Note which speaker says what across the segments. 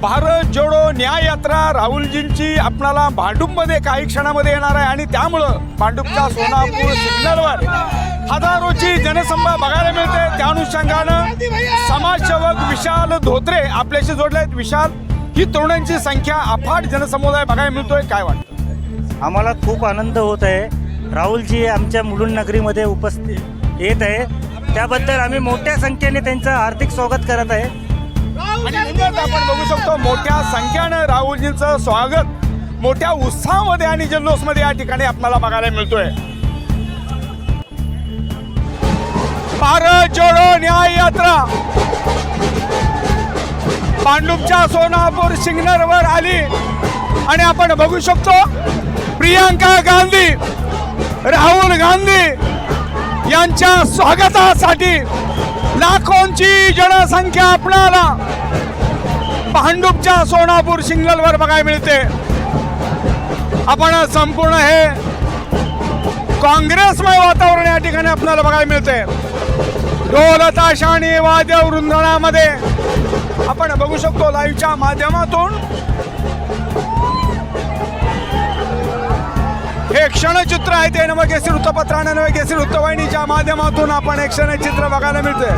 Speaker 1: भारत जोडो न्याय यात्रा राहुलजींची आपणाला भांडूपमध्ये काही क्षणामध्ये येणार आहे आणि त्यामुळं भांडूपच्या सोनापूर सिग्नलवर हजारोची जनसंभा बघायला मिळते. त्या अनुषंगानं समाजसेवक विशाल धोत्रे आपल्याशी जोडले आहेत. विशाल ही तरुणांची संख्या अफाट जनसमुदाय बघायला मिळतोय. काय वाटतं?
Speaker 2: आम्हाला खूप आनंद होत आहे. राहुलजी आमच्या मुलुंड नगरीमध्ये उपस्थित येत आहे. त्याबद्दल आम्ही मोठ्या संख्येने त्यांचं हार्दिक स्वागत करत आहे.
Speaker 1: आणि म्हणूनच आपण बघू शकतो मोठ्या संख्येनं राहुलजींचं स्वागत. मोठ्या उत्साहामध्ये आणि जल्लोषमध्ये या ठिकाणी आपल्याला बघायला मिळतोय. भारत जोडो न्याय यात्रा. पांडुपच्या सोनापूर सिग्नलवर आली. आणि आपण बघू शकतो प्रियांका गांधी राहुल गांधी यांच्या स्वागतासाठी लाखोंची जनसंख्या आपणाला भांडूपच्या सोनापूर सिग्नलवर बघायला मिळते. आपण संपूर्ण हे काँग्रेसमय वातावरण या ठिकाणी आपल्याला बघायला मिळते. ढोल वाद्य वृंदनामध्ये आपण बघू शकतो लाईव्हच्या माध्यमातून क्षणचित्र आहे ते नवं केसरी वृत्तपत्राने नवे केसरी वृत्तवाहिनीच्या माध्यमातून आपण एक क्षणचित्र बघायला मिळते.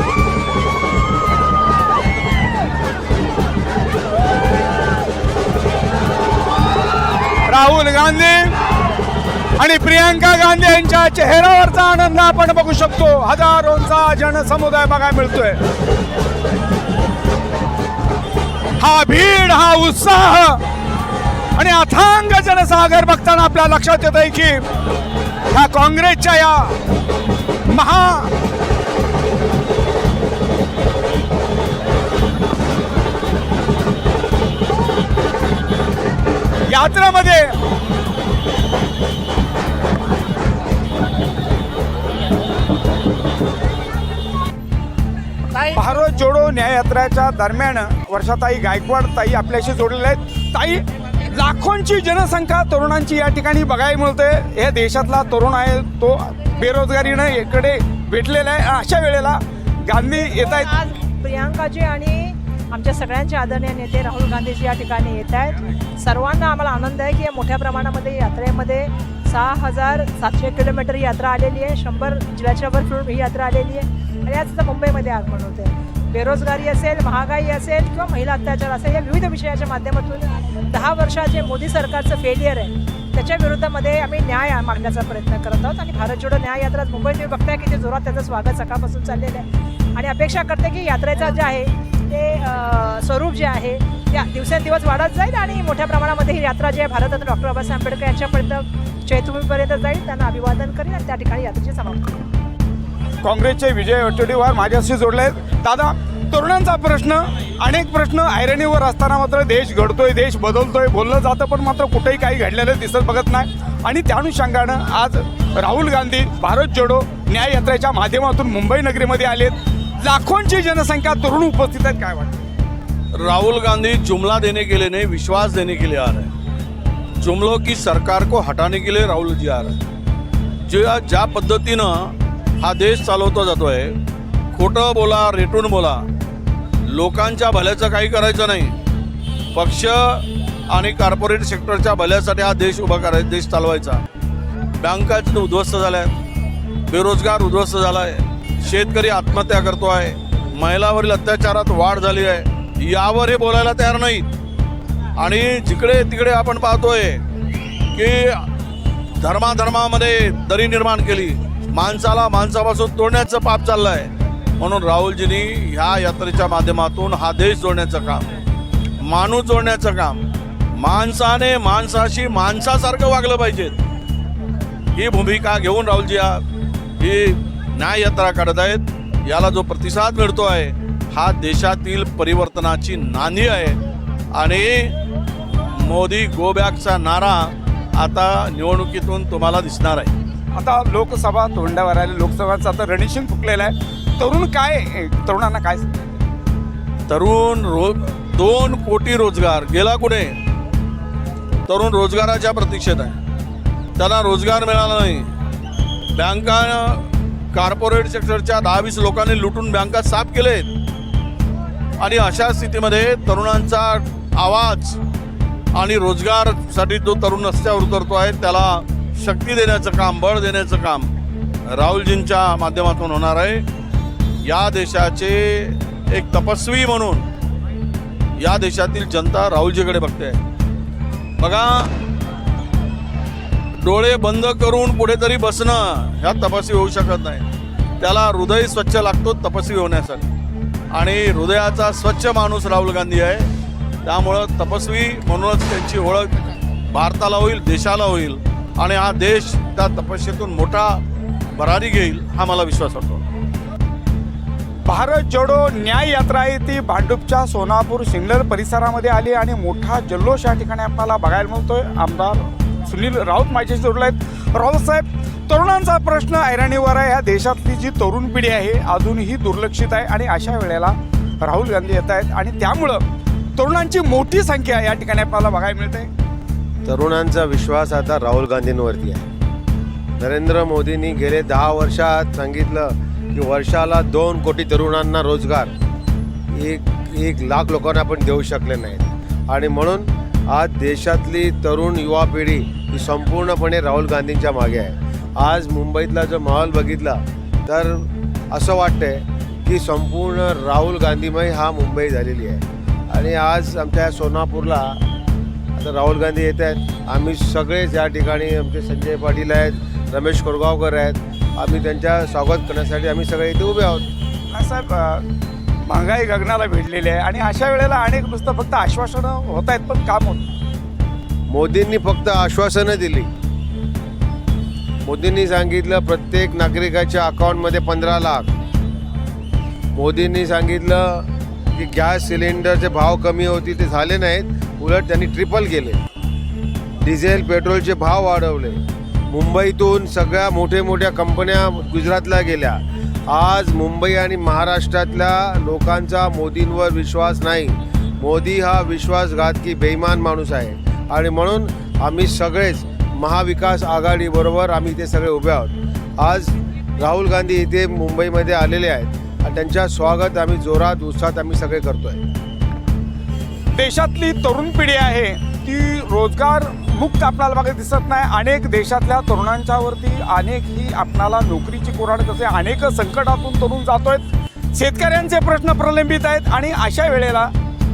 Speaker 1: राहुल गांधी आणि प्रियांका गांधी यांच्या चेहऱ्यावरचा आनंद आपण बघू शकतो. हजारोंचा जनसमुदाय बघायला मिळतोय. हा भीड हा उत्साह आणि अथांग जनसागर बघताना आपल्या लक्षात येत आहे की ह्या काँग्रेसच्या या महा यात्रामध्ये भारत जोडो न्याय यात्राच्या दरम्यान वर्षाताई गायकवाड ताई आपल्याशी जोडलेल्या आहेत. ताई लाखोंची जनसंख्या तरुणांची या ठिकाणी बघायला मिळते. हे देशातला तरुण आहे तो बेरोजगारीनं इकडे भेटलेला आहे. अशा वेळेला गांधी येत आहेत.
Speaker 3: आज प्रियांकाजी आणि आमच्या सगळ्यांचे आदरणीय नेते राहुल गांधीजी या ठिकाणी येत आहेत. सर्वांना आम्हाला आनंद आहे की या मोठ्या प्रमाणामध्ये यात्रेमध्ये सहा हजार सातशे किलोमीटर ही यात्रा आलेली आहे. शंभर जिल्ह्याच्या वर फिरून ही यात्रा आलेली आहे. आणि आज मुंबईमध्ये आगमन होते बेरोजगारी असेल महागाई असेल किंवा महिला अत्याचार असेल या विविध विषयाच्या माध्यमातून दहा वर्षात जे मोदी सरकारचं फेलियर आहे. त्याच्या विरोधामध्ये आम्ही न्याय मागण्याचा प्रयत्न करत आहोत आणि भारत जोडो न्याय यात्रा मुंबईत तुम्ही बघताय की ते जोरात त्याचं स्वागत सकाळपासून चाललेलं आहे. आणि अपेक्षा करते की यात्रेचा जे आहे ते स्वरूप जे आहे ते दिवसेंदिवस वाढत जाईल आणि मोठ्या प्रमाणामध्ये ही यात्रा जी आहे भारतरत्न डॉक्टर बाबासाहेब आंबेडकर यांच्यापर्यंत चैतभूमीपर्यंत जाईल. त्यांना अभिवादन करेन आणि त्या ठिकाणी यात्रेची समाप्ती करेल
Speaker 1: काँग्रेसचे विजय वडेट्टीवार माझ्याशी जोडले आहेत. दादा तरुणांचा प्रश्न अनेक प्रश्न ऐरणीवर असताना मात्र देश घडतोय देश बदलतोय बोललं जातं पण मात्र कुठेही काही घडलेलं दिसत बघत नाही. आणि त्या अनुषंगानं आज राहुल गांधी भारत जोडो न्याय यात्रेच्या माध्यमातून मुंबई नगरीमध्ये आलेत लाखोंची जनसंख्या तरुण उपस्थित आहेत काय वाटतं?
Speaker 4: राहुल गांधी जुमला देने के लिए नहीं विश्वास देने के लिए आ रहे हैं। जुमलों की सरकार को हटाने के लिए राहुल जी आ रहे हैं। ज्या ज्या पद्धतीनं हा देश चालवता जातोय. खोटं बोला रेटून बोला. लोकांच्या भल्याचं काही करायचं नाही. पक्ष आणि कॉर्पोरेट सेक्टरच्या भल्यासाठी हा देश उभा करायचा देश चालवायचा. बँकाच उद्ध्वस्त झाल्या आहेत बेरोजगार उद्ध्वस्त झाला आहे शेतकरी आत्महत्या करतो आहे महिलावरील अत्याचारात वाढ झाली आहे. यावर हे बोलायला तयार नाहीत. आणि जिकडे तिकडे आपण पाहतोय की धर्माधर्मामध्ये दरी निर्माण केली. माणसाला माणसापासून तोडण्याचं पाप चाललं आहे म्हणून राहुलजींनी ह्या यात्रेच्या माध्यमातून हा देश जोडण्याचं काम माणूस जोडण्याचं काम माणसाने माणसाशी माणसासारखं वागलं पाहिजेत ही भूमिका घेऊन राहुलजी हा ही न्याय यात्रा काढत आहेत. याला जो प्रतिसाद मिळतो आहे हा देशातील परिवर्तनाची नांदी आहे. आणि मोदी गो बॅकचा नारा आता निवडणुकीतून तुम्हाला दिसणार आहे.
Speaker 1: आता लोकसभा तोंडावर आले. लोकसभाचं आता रणशिंग फुकलेलं आहे. तरुण काय तरुणांना काय
Speaker 4: तरुण रोज दोन कोटी रोजगार. गेला कुठे? तरुण रोजगाराच्या प्रतीक्षेत आहे. त्यांना रोजगार मिळाला नाही. बँका कॉर्पोरेट सेक्टरच्या दहा वीस लोकांनी लुटून बँका साफ केलेत. आणि अशा स्थितीमध्ये तरुणांचा आवाज आणि रोजगारसाठी जो तरुण रस्त्यावर उतरतो आहे त्याला शक्ती देण्याचं काम बळ देण्याचं काम राहुलजींच्या माध्यमातून होणार आहे. या देशाचे एक तपस्वी म्हणून या देशातील जनता राहुलजीकडे बघते. बघा डोळे बंद करून कुठेतरी बसणं ह्या तपस्वी होऊ शकत नाही. त्याला हृदय स्वच्छ लागतो तपस्वी होण्यासाठी. आणि हृदयाचा स्वच्छ माणूस राहुल गांधी आहे. त्यामुळं तपस्वी म्हणूनच त्यांची ओळख भारताला होईल देशाला होईल. आणि हा देश त्या तपस्येतून मोठा भरारी घेईल हा मला विश्वास वाटतो.
Speaker 1: भारत जोडो न्याय यात्रा आहे ती भांडूपच्या सोनापूर सिन्नर परिसरामध्ये आली आणि मोठा जल्लोष या ठिकाणी आपल्याला बघायला मिळतोय. आमदार सुनील राऊत माझ्याशी जोडले आहेत. राऊत साहेब तरुणांचा प्रश्न ऐरणीवर आहे. या देशातली जी तरुण पिढी आहे अजूनही दुर्लक्षित आहे आणि अशा वेळेला राहुल गांधी येत आहेत. आणि त्यामुळं तरुणांची मोठी संख्या या ठिकाणी आपल्याला बघायला मिळते
Speaker 5: तरुणांचा विश्वास आता राहुल गांधींवरती आहे. नरेंद्र मोदींनी गेले दहा वर्षात सांगितलं की वर्षाला दोन कोटी तरुणांना रोजगार. एक एक लाख लोकांना आपण देऊ शकले नाहीत. आणि म्हणून आज देशातली तरुण युवा पिढी ही संपूर्णपणे राहुल गांधींच्या मागे आहे. आज मुंबईतला जो माहोल बघितला तर असं वाटतंय की संपूर्ण राहुल गांधीमय हा मुंबई झालेली आहे. आणि आज आमच्या सोनापूरला आता राहुल गांधी येत आहेत. आम्ही सगळेच या ठिकाणी आमचे संजय पाटील आहेत रमेश कोरगावकर आहेत आम्ही त्यांच्या स्वागत करण्यासाठी आम्ही सगळे इथे उभे आहोत.
Speaker 1: साहेब महागाई गगनाला भिडलेली आहे आणि अशा वेळेला अनेक नुसतं फक्त आश्वासनं होत आहेत पण काम होत.
Speaker 5: मोदींनी फक्त आश्वासनं दिली. मोदींनी सांगितलं प्रत्येक नागरिकाच्या अकाउंटमध्ये पंधरा लाख. मोदींनी सांगितलं की गॅस सिलेंडरचे भाव कमी होती ते झाले नाहीत. उलट त्यांनी ट्रिपल केले. डिझेल पेट्रोलचे भाव वाढवले. मुंबईतून सगळ्या मोठ्या मोठ्या कंपन्या गुजरातला गेल्या. आज मुंबई आणि महाराष्ट्रातल्या लोकांचा मोदींवर विश्वास नाही. मोदी हा विश्वासघातकी बेईमान माणूस आहे. आणि म्हणून आम्ही सगळेच महाविकास आघाडीबरोबर आम्ही इथे सगळे उभे आहोत. आज राहुल गांधी इथे मुंबईमध्ये आलेले आहेत. आणि त्यांच्या स्वागत आम्ही जोरात उत्साहात आम्ही सगळे करतो आहे
Speaker 1: देशातली तरुण पिढी आहे ती रोजगार मुक्त आपल्याला बघा दिसत नाही. अनेक देशातल्या तरुणांच्यावरती अनेक ही आपणाला नोकरीची कोराड कसे अनेक संकटातून तरुण जातोय. शेतकऱ्यांचे प्रश्न प्रलंबित आहेत आणि अशा वेळेला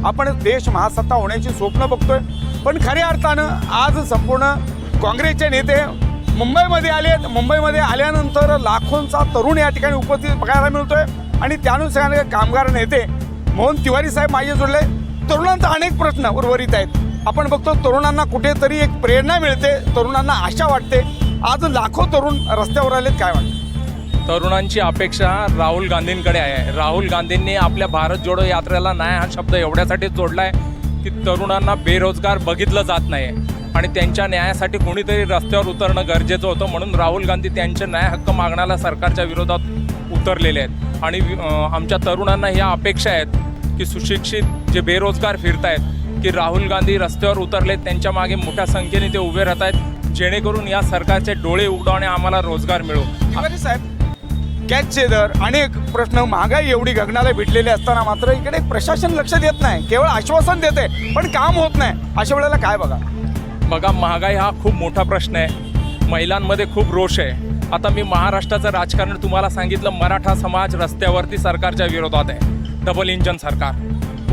Speaker 1: आपण देश महासत्ता होण्याची स्वप्न बघतोय. पण खऱ्या अर्थानं आज संपूर्ण काँग्रेसचे नेते मुंबईमध्ये आले आहेत. मुंबईमध्ये आल्यानंतर लाखोंचा तरुण या ठिकाणी उपस्थित बघायला मिळतोय. आणि त्यानुसार कामगार नेते मोहन तिवारी साहेब माझे जोडले. तरुणांचा अनेक प्रश्न उर्वरित आहेत. आपण बघतो तरुणांना कुठेतरी एक प्रेरणा मिळते तरुणांना आशा वाटते. आज लाखो तरुण रस्त्यावर आलेत काय वाटतं?
Speaker 6: तरुणांची अपेक्षा राहुल गांधींकडे आहे. राहुल गांधींनी आपल्या भारत जोडो यात्रेला न्याय हा शब्द एवढ्यासाठीच जोडला आहे की तरुणांना बेरोजगार बघितलं जात नाही आणि त्यांच्या न्यायासाठी कोणीतरी रस्त्यावर उतरणं गरजेचं होतं म्हणून राहुल गांधी त्यांचे न्याय हक्क मागण्याला सरकारच्या विरोधात उतरलेले आहेत. आणि आमच्या तरुणांना ह्या अपेक्षा आहेत की सुशिक्षित जे बेरोजगार फिरत आहेत की राहुल गांधी रस्त्यावर उतरलेत त्यांच्या मागे मोठ्या संख्येने ते उभे राहत आहेत जेणेकरून या सरकारचे डोळे उघडू आणि आम्हाला रोजगार मिळू.
Speaker 1: साहेब कॅचचे दर अनेक प्रश्न महागाई एवढी गगनाला भिडलेली असताना मात्र इकडे प्रशासन लक्ष देत नाही केवळ आश्वासन देते पण काम होत नाही. अशा वेळेला काय बघा?
Speaker 6: बघा महागाई हा खूप मोठा प्रश्न आहे. महिलांमध्ये खूप रोष आहे. आता मी महाराष्ट्राचं राजकारण तुम्हाला सांगितलं मराठा समाज रस्त्यावरती सरकारच्या विरोधात आहे. डबल इंजन सरकार.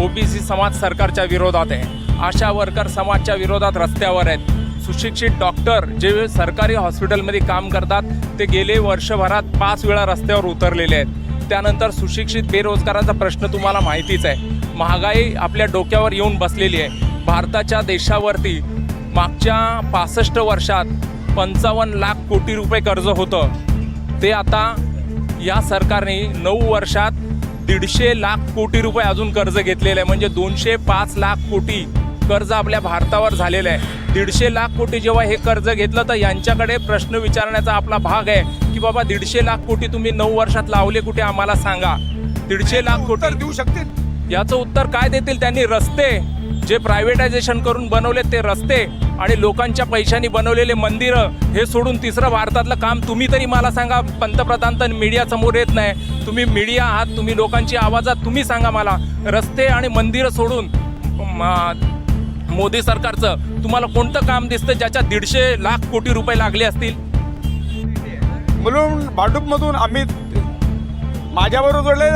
Speaker 6: ओबीसी समाज सरकारच्या विरोधात आहे. आशा वर्कर समाजच्या विरोधात रस्त्यावर आहेत. सुशिक्षित डॉक्टर जे सरकारी हॉस्पिटलमध्ये काम करतात ते गेले वर्षभरात पाच वेळा रस्त्यावर उतरलेले आहेत. त्यानंतर सुशिक्षित बेरोजगाराचा प्रश्न तुम्हाला माहितीच आहे. महागाई आपल्या डोक्यावर येऊन बसलेली आहे. भारताच्या देशावरती मागच्या पासष्ट वर्षात पंचावन्न लाख कोटी रुपये कर्ज होतं. ते आता या सरकारने नऊ वर्षात दीडशे लाख कोटी रुपये अजून कर्ज घेतलेलं आहे. म्हणजे दोनशे पाच लाख कोटी कर्ज आपल्या भारतावर झालेलं आहे. दीडशे लाख कोटी जेव्हा हे कर्ज घेतलं तर यांच्याकडे प्रश्न विचारण्याचा आपला भाग आहे की बाबा दीडशे लाख कोटी तुम्ही नऊ वर्षात लावले कुठे आम्हाला सांगा. दीडशे लाख कोटी.
Speaker 1: देऊ शकतील
Speaker 6: याचं उत्तर काय देतील त्यांनी? रस्ते. जे प्रायव्हेटायझेशन करून बनवले ते रस्ते. आणि लोकांच्या पैशांनी बनवलेले मंदिरं हे सोडून तिसरं भारतातलं काम तुम्ही तरी मला सांगा. पंतप्रधान तर मीडिया समोर येत नाही. तुम्ही मीडिया आहात तुम्ही लोकांची आवाजात तुम्ही सांगा मला. रस्ते आणि मंदिरं सोडून मोदी सरकारचं तुम्हाला कोणतं काम दिसतं ज्याच्या दीडशे लाख कोटी रुपये लागले असतील?
Speaker 1: म्हणून भांडूपमधून अमित माझ्याबरोबर जोडले.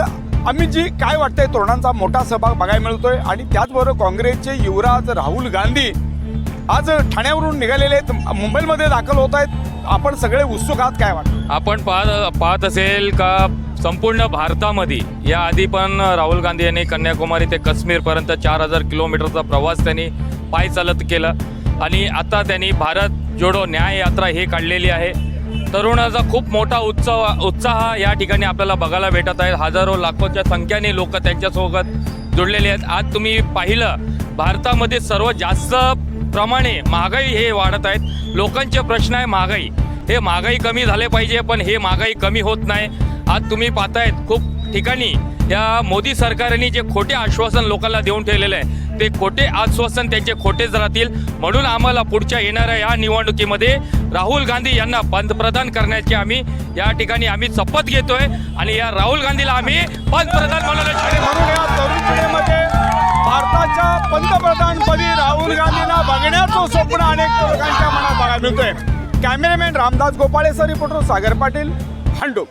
Speaker 1: अमितजी काय वाटतंय तरुणांचा मोठा सहभाग बघायला मिळतोय. आणि त्याचबरोबर काँग्रेसचे युवराज राहुल गांधी आज ठाण्यावरून निघालेले आहेत. मुंबईमध्ये दाखल होत आहेत. आपण सगळे उत्सुक आहात काय वाटतं?
Speaker 7: आपण पाहत पाहत असेल का संपूर्ण भारतामध्ये या आधी पण राहुल गांधी यांनी कन्याकुमारी ते काश्मीरपर्यंत चार हजार किलोमीटरचा प्रवास त्यांनी पाय चालत केला. आणि आता त्यांनी भारत जोडो न्याय यात्रा हे काढलेली आहे. तरुणाचा खूप मोठा उत्सव उत्साह या ठिकाणी आपल्याला बघायला भेटत आहे हजारो लाखोच्या संख्येने लोक त्यांच्यासोबत जुडलेले आहेत. आज तुम्ही पाहिलं भारतामध्ये सर्वात जास्त प्रमाणे महागाई हे वाढत आहेत. लोकांचे प्रश्न आहे महागाई. हे महागाई कमी झाले पाहिजे पण हे महागाई कमी होत नाही. आज तुम्ही पाहतायत खूप ठिकाणी या मोदी सरकारने जे खोटे आश्वासन लोकांना देऊन ठेवलेले आहे ते खोटे आश्वासन त्यांचे खोटेच राहतील. म्हणून आम्हाला पुढच्या येणाऱ्या या निवडणुकीमध्ये राहुल गांधी यांना पंतप्रधान करण्याची आम्ही या ठिकाणी आम्ही शपथ घेतोय. आणि या राहुल गांधीला आम्ही पंतप्रधान
Speaker 1: म्हणून देशाच्या तरुण पंतप्रधानपदी राहुल गांधींना बघण्याचं स्वप्न अनेक लोकांच्या मनात बघायला मिळतोय. Cameraman Ramdas Gopale sir reporter Sagar Patil Bhandup